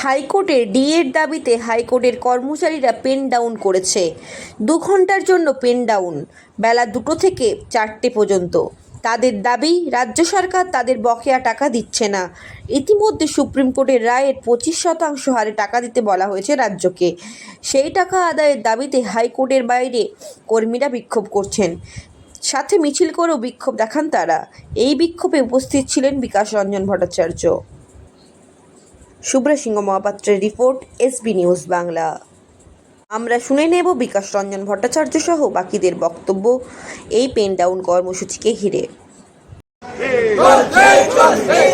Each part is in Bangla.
হাইকোর্টের ডিএর দাবিতে হাইকোর্টের কর্মচারীরা পেন ডাউন করেছে। দু ঘণ্টার জন্য পেন ডাউন, বেলা দুটো থেকে চারটে পর্যন্ত। তাদের দাবি, রাজ্য সরকার তাদের বকেয়া টাকা দিচ্ছে না। ইতিমধ্যে সুপ্রিম কোর্টের রায়ের পঁচিশ শতাংশ হারে টাকা দিতে বলা হয়েছে রাজ্যকে। সেই টাকা আদায়ের দাবিতে হাইকোর্টের বাইরে কর্মীরা বিক্ষোভ করছেন। সাথে মিছিল করেও বিক্ষোভ দেখান তারা। এই বিক্ষোভে উপস্থিত ছিলেন বিকাশ রঞ্জন ভট্টাচার্য। শুভ্রা সিংহ মহাপাত্রের রিপোর্ট এসবি নিউজ বাংলা। আমরা শুনে নেব বিকাশ রঞ্জন ভট্টাচার্য সহ বাকিদের বক্তব্য। এই পেন ডাউন কর্মসূচিকে ঘিরে।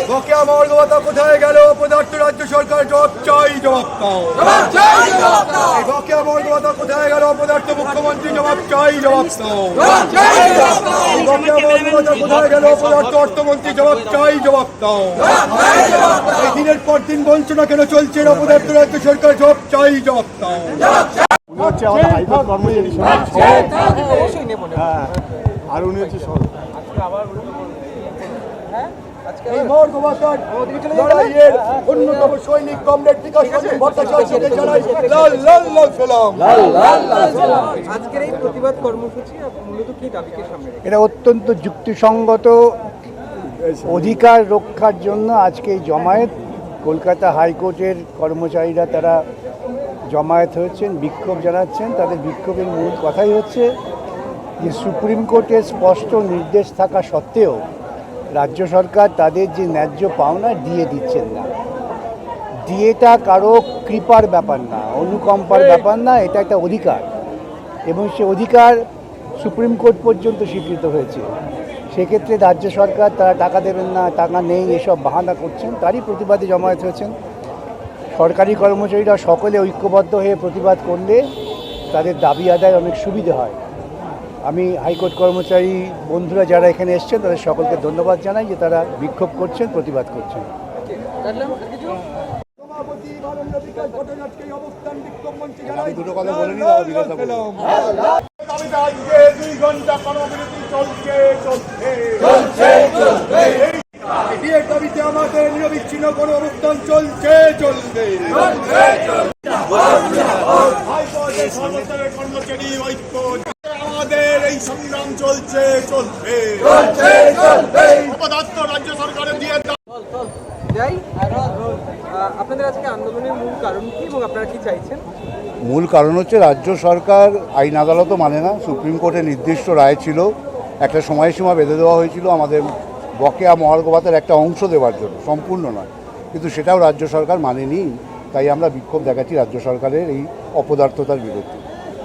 বকেয়া মর্গবতা কোথায় গেল? পদার্থ রাজ্য সরকার জবাব চাই জবাব পাও এই বকেয়া মর্গবতা কোথায় গেল? পদার্থ মুখ্যমন্ত্রী জবাব চাই জবাব পাও এই বকেয়া মর্গবতা কোথায় গেল? পদার্থ অর্থমন্ত্রী জবাব চাই জবাব দাও। এই দিনের পর দিন বঞ্চনা কেন চলছে না? পদার্থ রাজ্য সরকার জবাব চাই জবাব দাও। উনি হচ্ছে আমাদের হাইকোর্ট কর্মচারী হ্যাঁ আর উনি হচ্ছে সহ এই মর্গবতার লড়াইয়ের অন্যতম সৈনিক কমরেড বিকাশ রঞ্জন ভট্টাচার্যকে জানাই লাল লাল লাল সালাম। আজকের এই প্রতিবাদ কর্মসূচি মূলত কি দাবিকে সামনে এটা অত্যন্ত যুক্তিসঙ্গত অধিকার রক্ষার জন্য আজকে এই জমায়েত। কলকাতা হাইকোর্টের কর্মচারীরা তারা জমায়েত হয়েছেন বিক্ষোভ জানাচ্ছেন। তাদের বিক্ষোভের মূল কথাই হচ্ছে যে সুপ্রিম কোর্টের স্পষ্ট নির্দেশ থাকা সত্ত্বেও রাজ্য সরকার তাদের যে ন্যায্য পাওনা দিয়ে দিচ্ছেন না। দিয়েটা কারও কৃপার ব্যাপার না অনুকম্পার ব্যাপার না এটা একটা অধিকার। এবং সে অধিকার সুপ্রিম কোর্ট পর্যন্ত স্বীকৃত হয়েছে। সেক্ষেত্রে রাজ্য সরকার তারা টাকা দেবেন না টাকা নেই এসব বাহানা করছেন তারই প্রতিবাদে জমায়েত হয়েছেন। সরকারি কর্মচারীরা সকলে ঐক্যবদ্ধ হয়ে প্রতিবাদ করলে তাদের দাবি আদায় অনেক সুবিধে হয়। আমি হাইকোর্ট কর্মচারী বন্ধুরা যারা এখানে এসছেন তাদের সকলকে ধন্যবাদ জানাই যে তারা বিক্ষোভ করছেন প্রতিবাদ করছেন দুটো কথা বলে দুই ঘণ্টা কর্মবিরতি চলছে চলছে দাবিতে আমাদের নিরবিচ্ছিন্ন কোনো অবস্থান চলছে চলবে হাইকোর্টের সর্বস্তরের কর্মচারী অপদার্থ রাজ্য সরকারের দিয়ে যাই আপনাদের আজকে আন্দোলনের মূল কারণ কি এবং আপনারা কি চাইছেন? মূল কারণ হচ্ছে রাজ্য সরকার আইন আদালতও মানে না সুপ্রিম কোর্টের নির্দিষ্ট রায় ছিল একটা সময়সীমা বেঁধে দেওয়া হয়েছিল আমাদের বকেয়া মহার্ঘভাতের একটা অংশ দেওয়ার জন্য সম্পূর্ণ নয়। কিন্তু সেটাও রাজ্য সরকার মানেনি তাই আমরা বিক্ষোভ দেখাচ্ছি রাজ্য সরকারের এই অপদার্থতার বিরুদ্ধে।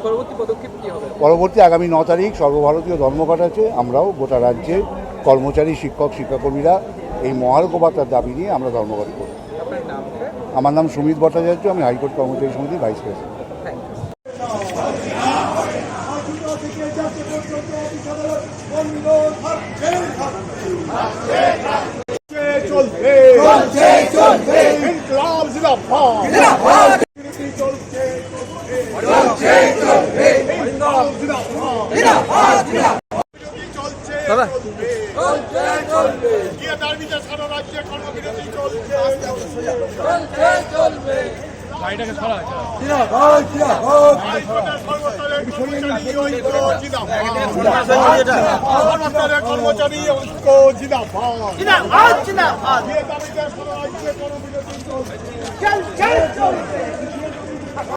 পরবর্তী পদক্ষেপ কি হবে? পরবর্তী আগামী ন তারিখ সর্বভারতীয় ধর্মঘট আছে। আমরাও গোটা রাজ্যে কর্মচারী শিক্ষক শিক্ষাকর্মীরা এই মহার্ঘভাতার দাবি নিয়ে আমরা ধর্মঘট করব। স্যার আমার নাম সুমিত ভট্টাচার্য আমি হাইকোর্ট কর্মচারী সমিতির ভাইস প্রেসিডেন্ট। থ্যাংক ইউ চলবে চলছে। চলবে চলবে ইনকলাব জিন্দাবাদ। জিন্দাবাদ। দাদা। গিয়ে জিন্দাবাদ। কর্মচারী